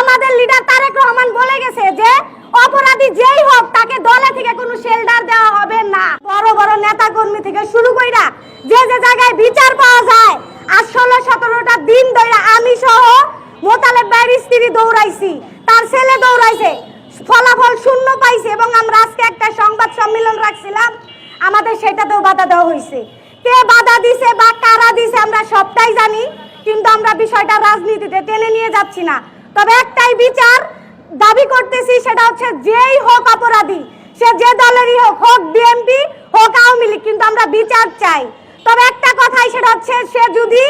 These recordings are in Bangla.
আমাদের লিডার তারেক রহমান বলে গেছে যে, অপরাধী যেই হোক, তাকে দলে থেকে কোনো শেল্টার দেওয়া হবে না। বড় বড় নেতা কর্মী থেকে শুরু কইরা যে যে জায়গায় বিচার পাওয়া যায় আর ষোলো, সতেরোটা দিন ধরে আমি সহ মোতালেব ভাইয়ের স্ত্রী দৌড়াইছি, তার ছেলে দৌড়াইছে, ফলাফল শূন্য পাইছে এবং আমরা আজকে একটা সংবাদ সম্মেলন রাখছিলাম, আমাদের সেটাতেও বাধা দেওয়া হয়েছে কে বাধা দিছে বা কারা দিছে আমরা সবটাই জানি, কিন্তু আমরা বিষয়টা রাজনীতিতে টেনে নিয়ে যাচ্ছি না। তবে একটাই বিচার দাবি করতেছি, সেটা হচ্ছে যেই হোক অপরাধী, সে যে দলেরই হোক হোক বিএনপি হোক আওয়ামী লীগ, কিন্তু আমরা বিচার চাই। তবে একটা কথাই, সেটা হচ্ছে সে যদি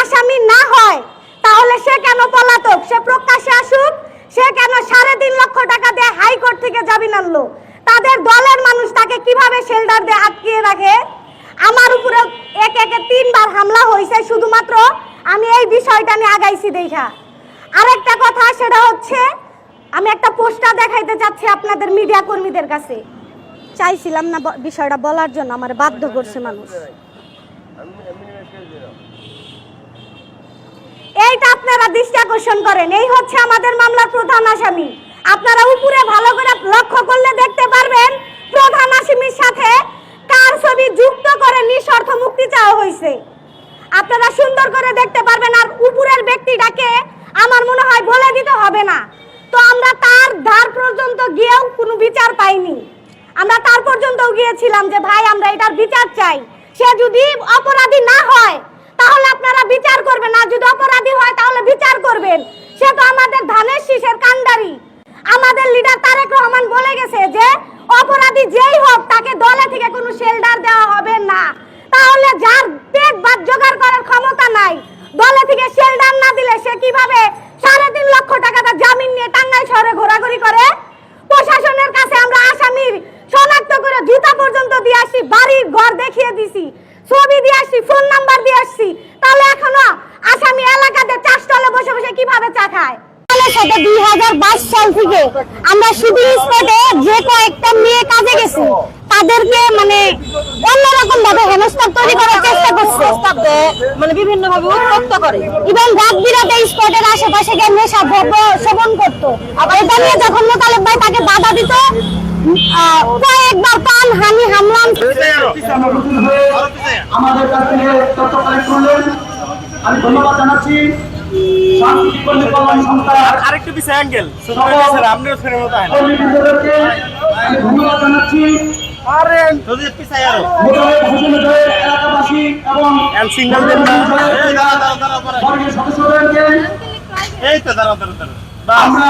আসামি না হয়, তাহলে সে কেন পলাতক? সে প্রকাশ্যে আসুক, সে কেন সাড়ে তিন লক্ষ টাকা দিয়ে হাইকোর্ট থেকে জামিন আনলো? তাদের দলের মানুষ তাকে কীভাবে শেল্টার দিয়ে আটকিয়ে রাখে? আমার উপরে এক একে তিনবার হামলা হয়েছে, শুধুমাত্র আমি এই বিষয়টা নিয়ে আগাইছি দেখা। আরেকটা কথা সেটা হচ্ছে, আমি একটা পোস্টার দেখাইতে চাচ্ছি আপনাদের মিডিয়া কর্মীদের কাছে। চাইছিলাম না বিষয়টা বলার জন্য, আমার বাধ্য করছে মানুষ। এইটা আপনারা দৃষ্টি আকর্ষণ করেন। এই হচ্ছে আমাদের মামলার প্রধান আসামি। আপনারা উপরে ভালো করে লক্ষ্য করলে দেখতে পারবেন, প্রধান আসামির সাথে কার ছবি যুক্ত করে নিঃস্বার্থ মুক্তি চাওয়া হয়েছে। আপনারা সুন্দর করে দেখতে পারবেন, আর উপরের ব্যক্তিটাকে আমার মনে হয় বলে দিতে হবে না। তো আমরা তার ধার পর্যন্ত গিয়েও কোনো বিচার পাইনি। আমরা তার পর্যন্তও গিয়েছিলাম যে, ভাই, আমরা এটার বিচার চাই। সে যদি অপরাধী না হয়, তাহলে আপনারা বিচার করবেন। আর যদি অপরাধী হয়, তাহলে বিচার করবেন। সে তো আমাদের ধানের শীষের কান্ডারি আমাদের লিডার তারেক রহমান বলে গেছে যে, অপরাধী যেই হোক, তাকে দলে থেকে কোনো শেল্ডার দেওয়া হবে না। সে কীভাবে সাড়ে তিন লক্ষ টাকাটা জামিন নিয়ে টাঙ্গাইল শহরে ঘোরাঘুরি করে? প্রশাসনের কাছে আমরা আসামির শনাক্ত করে জুতা পর্যন্ত দিয়ে আসছি, বাড়ির ঘর দেখিয়ে দিছি, ছবি দিয়ে আসছি ফোন নাম্বার দিয়ে আসছি। তাহলে এখনও আসামি এলাকাতে চাষতলে বসে বসে কীভাবে চা খায়? আমরা শুধু যে কয়েকটা মেয়ে কাজে গেছি, তাদেরকে মানে অন্যরকম ভাবে হেনস্থা তৈরি করার চেষ্টা করছে মানে বিভিন্ন ভাবে উত্তপ্ত করে। এবং রাত বিরাতে স্পটের আশেপাশে গিয়ে নেশা দ্রব্য সেবন করতো। আবার এটা নিয়ে যখন মোতালেব ভাই তাকে বাধা দিত। কয়েকবার প্রাণ হানি হামলাম আমাদের কাছ থেকে তথ্য কালেক্ট করলেন। আমি ধন্যবাদ জানাচ্ছি। সাংস্কৃতিক কল্যাণ কল্যাণ সংস্থা। আরেকটু পিছে অ্যাঙ্গেল আপনিও মতো ধন্যবাদ জানাচ্ছি। এই তো দাঁড়াও দাঁড়াও দাঁড়াও। আমরা